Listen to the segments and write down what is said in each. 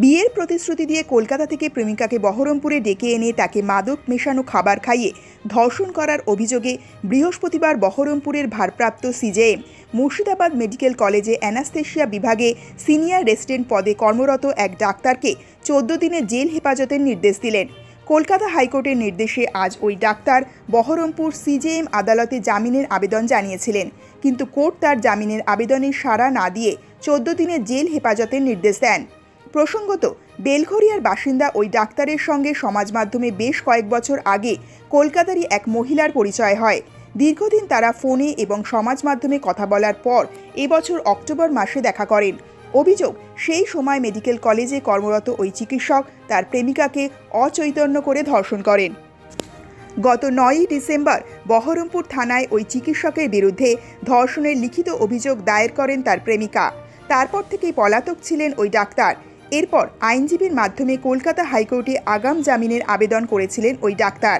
বিয়ের প্রতিশ্রুতি দিয়ে কলকাতা থেকে প্রেমিকাকে বহরমপুরে ডেকে এনে তাকে মাদক মেশানো খাবার খাইয়ে ধর্ষণ করার অভিযোগে বৃহস্পতিবার বহরমপুরের ভারপ্রাপ্ত সিজেএম, মুর্শিদাবাদ মেডিকেল কলেজে অ্যানাস্থেশিয়া বিভাগে সিনিয়র রেসিডেন্ট পদে কর্মরত এক ডাক্তারকে চোদ্দ দিনের জেল হেফাজতের নির্দেশ দিলেন। কলকাতা হাইকোর্টের নির্দেশে আজ ওই ডাক্তার বহরমপুর সিজেএম আদালতে জামিনের আবেদন জানিয়েছিলেন। কিন্তু কোর্ট তার জামিনের আবেদনে সাড়া না দিয়ে চোদ্দ দিনের জেল হেফাজতের নির্দেশ দেন। প্রসঙ্গত, বেলঘরিয়ার বাসিন্দা ওই ডাক্তারের সঙ্গে সমাজ মাধ্যমে বেশ কয়েক বছর আগে কলকাতারই এক মহিলার পরিচয় হয়। দীর্ঘদিন তারা ফোনে এবং সমাজ মাধ্যমে কথা বলার পর এবছর অক্টোবর মাসে দেখা করেন। অভিযোগ, সেই সময় মেডিকেল কলেজে কর্মরত ওই চিকিৎসক তার প্রেমিকাকে অচৈতন্য করে ধর্ষণ করেন। গত নয়ই ডিসেম্বর বহরমপুর থানায় ওই চিকিৎসকের বিরুদ্ধে ধর্ষণের লিখিত অভিযোগ দায়ের করেন তার প্রেমিকা। তারপর থেকেই পলাতক ছিলেন ওই ডাক্তার। এরপর আইনজীবীর মাধ্যমে কলকাতা হাইকোর্টে আগাম জামিনের আবেদন করেছিলেন ওই ডাক্তার।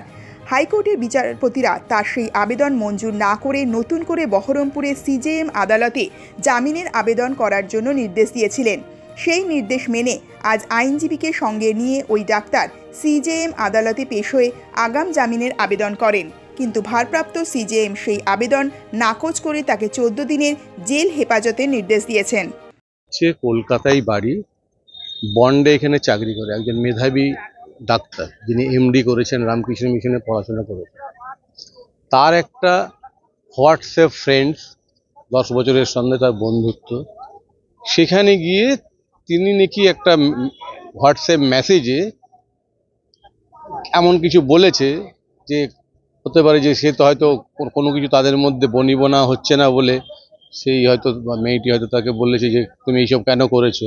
হাইকোর্টের বিচারপতিরা তার সেই আবেদন মঞ্জুর না করে নতুন করে বহরমপুরে সিজেএম আদালতে জামিনের আবেদন করার জন্য নির্দেশ দিয়েছিলেন। সেই নির্দেশ মেনে আজ আইনজীবীকে সঙ্গে নিয়ে ওই ডাক্তার সিজেএম আদালতে পেশ হয়ে আগাম জামিনের আবেদন করেন। কিন্তু ভারপ্রাপ্ত সিজেএম সেই আবেদন নাকচ করে তাকে চোদ্দ দিনের জেল হেফাজতের নির্দেশ দিয়েছেন। কলকাতায় বাড়ি বন্ডে এখানে চাকরি করে, একজন মেধাবী ডাক্তার যিনি এমডি করেছেন, রামকৃষ্ণ মিশনে পড়াশোনা করেছেন। তার একটা হোয়াটসঅ্যাপ ফ্রেন্ডস, দশ বছরের সঙ্গে তার বন্ধুত্ব। সেখানে গিয়ে তিনি নাকি একটা হোয়াটসঅ্যাপ মেসেজে এমন কিছু বলেছে যে, হতে পারে যে সে তো হয়তো কোনো কিছু তাদের মধ্যে বনিবনা হচ্ছে না বলে, সেই হয়তো মেয়েটি হয়তো তাকে বলেছে যে, তুমি এইসব কেন করেছ?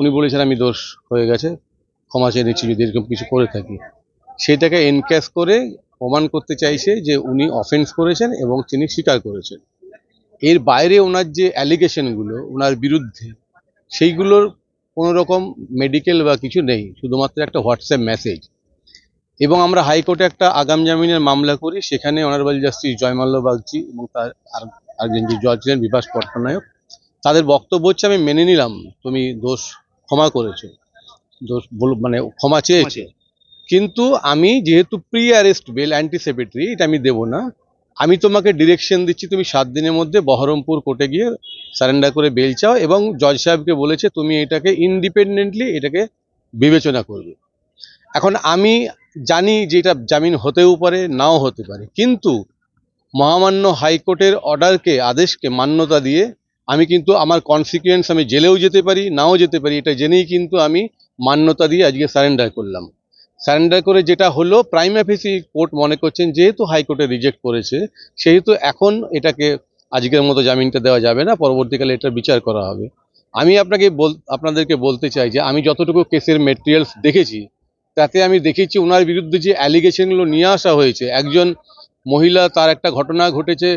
উনি বলেছেন আমি দোষ হয়ে গেছে, ক্ষমা চেয়ে নিচ্ছি যদি এরকম কিছু করে থাকি। সেটাকে এনক্যাশ করে প্রমাণ করতে চাইছে যে উনি অফেন্স করেছেন এবং তিনি স্বীকার করেছেন। এর বাইরে ওনার যে অ্যালিগেশনগুলো ওনার বিরুদ্ধে, সেইগুলোর কোনো রকম মেডিকেল বা কিছু নেই, শুধুমাত্র একটা হোয়াটসঅ্যাপ মেসেজ এবং আমরা হাইকোর্টে একটা আগাম জামিনের মামলা করি, সেখানে অনারেবল জাস্টিস জয়মাল্য বাগচি এবং তার আর- যে জজ ছিলেন বিভাস পট্টনায়ক, তাদের বক্তব্য হচ্ছে, আমি মেনে নিলাম, তুমি দোষ ক্ষমা করেছ। দোষ মানে ক্ষমা চেয়েছে। কিন্তু আমি যেহেতু প্রি অ্যারেস্ট বেল অ্যান্টিসেপেটরি এটা আমি দেবো না। আমি তোমাকে ডিরেকশন দিচ্ছি তুমি সাত দিনের মধ্যে বহরমপুর কোর্টে গিয়ে সারেন্ডার করে বেল চাও এবং জজ সাহেবকে বলেছে তুমি এটাকে ইন্ডিপেন্ডেন্টলি এটাকে বিবেচনা করবে। এখন আমি জানি যে এটা জামিন হতেও পারে নাও হতে পারে। কিন্তু মহামান্য হাইকোর্টের অর্ডারকে আদেশকে মান্যতা দিয়ে আমি কিন্তু আমার কনসিকুয়েন্স আমি জেলেও যেতে পারি, নাও যেতে পারি, এটা জেনেই কিন্তু আমি মান্যতা দিয়ে আজকে সারেন্ডার করলাম। সারেন্ডার করে যেটা হলো প্রাইম অফিসি কোর্ট মনে করছেন, যেহেতু হাইকোর্টে রিজেক্ট করেছে, সেহেতু এখন এটাকে আজকের মতো জামিনটা দেওয়া যাবে না, পরবর্তীকালে এটার বিচার করা হবে। আমি আপনাকে বল, আপনাদেরকে বলতে চাই যে আমি যতটুকু কেসের মেটেরিয়ালস দেখেছি, তাতে আমি দেখেছি ওনার বিরুদ্ধে যে অ্যালিগেশনগুলো নিয়ে আসা হয়েছে, একজন মহিলা তার একটা ঘটনা ঘটেছে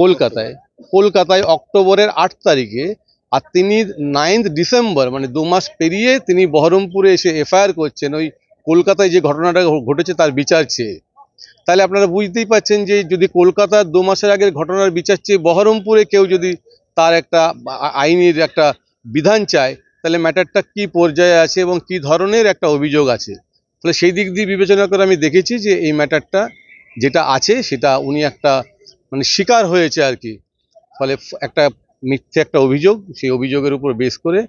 কলকাতায়। কলকাতায় অক্টোবরের আট তারিখে আর তিনি নাইন্থ ডিসেম্বর মানে দু মাস পেরিয়ে তিনি বহরমপুরে এসে এফআইআর করছেন। ওই কলকাতায় যে ঘটনাটা ঘটেছে তার বিচার চেয়ে। তাহলে আপনারা বুঝতেই পাচ্ছেন যে যদি কলকাতার দু মাসের আগের ঘটনার বিচার চেয়ে বহরমপুরে কেউ যদি তার একটা আইনের একটা বিধান চায়, তাহলে ম্যাটারটা কি পর্যায়ে আছে এবং কি ধরনের একটা অভিযোগ আছে? তাহলে সেই দিক দিয়ে বিবেচনা করে আমি দেখেছি যে এই ম্যাটারটা যেটা আছে সেটা উনি একটা মানে শিকার হয়েছে আর কি। ফলে একটা মিথ্যে একটা অভিযোগ সেই অভিযোগের উপর বেস করে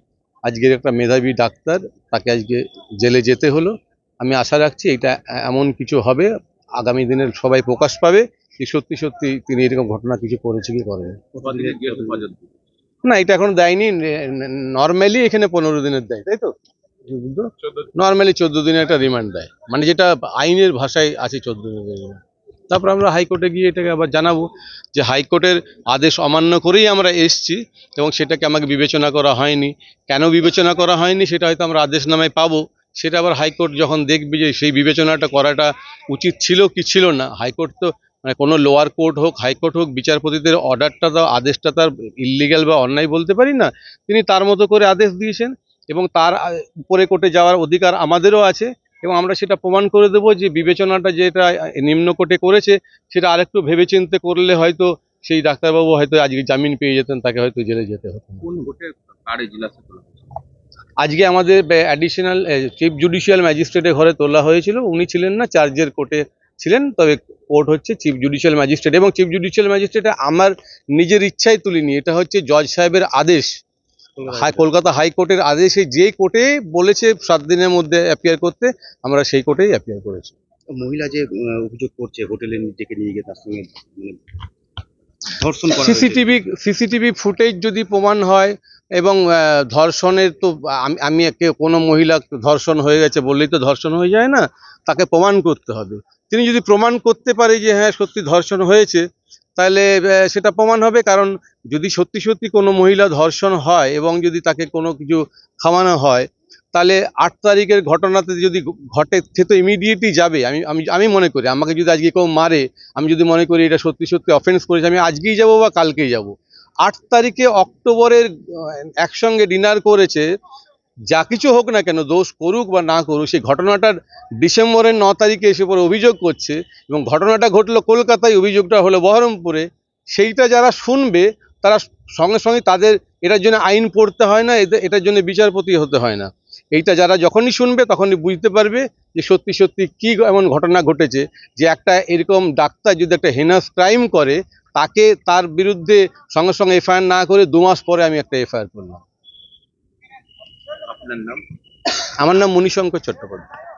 আজকের একটা মেধাবী ডাক্তার তাকে আজকে জেলে যেতে হলো। আমি আশা রাখছি এটা এমন কিছু হবে আগামী দিনের সবাই প্রকাশ পাবে যে সত্যি সত্যি তিনি এরকম ঘটনা কিছু করেছে কি করেনি। না এটা এখন দেয়নি নর্মালি এখানে পনেরো দিনের দেয় তাই তো? নর্মালি চোদ্দ দিনের একটা রিমান্ড দেয়। মানে যেটা আইনের ভাষায় আছে চোদ্দ দিনের রিমান্ড তারপর আমরা হাইকোর্টে গিয়ে এটাকে আবার জানাব যে হাইকোর্টের আদেশ অমান্য করেই আমরা এসছি এবং সেটাকে আমাকে বিবেচনা করা হয়নি। কেন বিবেচনা করা হয়নি সেটা হয়তো আমরা আদেশ নামায় পাবো। সেটা আবার হাইকোর্ট যখন দেখবে যে সেই বিবেচনাটা করাটা উচিত ছিল কি ছিল না, হাইকোর্ট তো মানে কোনো লোয়ার কোর্ট হোক, হাইকোর্ট হোক, বিচারপতিদের অর্ডারটা তো, আদেশটা তার ইলিগাল বা অন্যায় বলতে পারি না। তিনি তার মতো করে আদেশ দিয়েছেন এবং তার উপরে কোর্টে যাওয়ার অধিকার আমাদেরও আছে। এবং আমরা সেটা প্রমাণ করে দেবো যে বিবেচনাটা যেটা আহ, নিম্ন কোর্টে করেছে সেটা আরেকটু ভেবেচিন্তে করলে হয়তো সেই ডাক্তারবাবু হয়তো আজকে জামিন পেয়ে যেতেন তাকে হয়তো জেলে যেতে হতো আজকে আমাদের অ্যাডিশনাল চিফ জুডিশিয়াল ম্যাজিস্ট্রেটের ঘরে তোলা হয়েছিল উনি ছিলেন না চার্জের কোর্টে ছিলেন তবে কোর্ট হচ্ছে চিফ জুডিশিয়াল ম্যাজিস্ট্রেট এবং চিফ জুডিশিয়াল ম্যাজিস্ট্রেট আমার নিজের ইচ্ছায় তুলিনি এটা হচ্ছে জজ সাহেবের আদেশ। কলকাতা হাইকোর্টের আদেশে যে কোর্টে বলেছে সাত দিনের মধ্যে অ্যাপিয়ার করতে আমরা সেই কোর্টেই অ্যাপিয়ার করেছি। মহিলা যে অভিযোগ করছে হোটেলে ডেকে নিয়ে গিয়ে তার সঙ্গে মানে ধর্ষণ সিসিটিভি সিসিটিভি ফুটেজ যদি প্রমাণ হয় এবং ধর্ষণের তো আমি আমি কোনো মহিলা ধর্ষণ হয়ে গেছে বললেই তো ধর্ষণ হয়ে যায় না তাকে প্রমাণ করতে হবে। তিনি যদি প্রমাণ করতে পারে যে হ্যাঁ সত্যি ধর্ষণ হয়েছে তাহলে সেটা প্রমাণ হবে। কারণ যদি সত্যি সত্যি কোনো মহিলা ধর্ষণ হয় এবং যদি তাকে কোনো কিছু খাওয়ানো হয়, তাহলে আট তারিখের ঘটনাতে যদি ঘটে, সে তো ইমিডিয়েটলি যাবে। আমি আমি আমি মনে করি, আমাকে যদি আজকে কেউ মারে, আমি যদি মনে করি এটা সত্যি সত্যি অফেন্স করেছে, আমি আজকেই যাব বা কালকেই যাব। আট তারিখে অক্টোবরের একসঙ্গে ডিনার করেছে যা কিছু হোক না কেন, দোষ করুক বা না করুক, সেই ঘটনাটার ডিসেম্বরের ন তারিখে এসে পরে অভিযোগ করছে এবং ঘটনাটা ঘটলো কলকাতায়, অভিযোগটা হলো বহরমপুরে। সেইটা যারা শুনবে, তারা সঙ্গে সঙ্গে তাদের, এটার জন্য আইন পড়তে হয় না এটার জন্য বিচারপতি হতে হয় না। এইটা যারা যখনই শুনবে, তখনই বুঝতে পারবে যে সত্যি সত্যি কি এমন ঘটনা ঘটেছে, যে একটা এরকম ডাক্তার যদি একটা হেনাস ক্রাইম করে, তাকে তার বিরুদ্ধে সঙ্গে সঙ্গে এফআইআর না করে দু মাস পরে আমি একটা এফআইআর করলাম। আপনার নাম? আমার নাম মণিশঙ্কর চট্টোপাধ্যায়।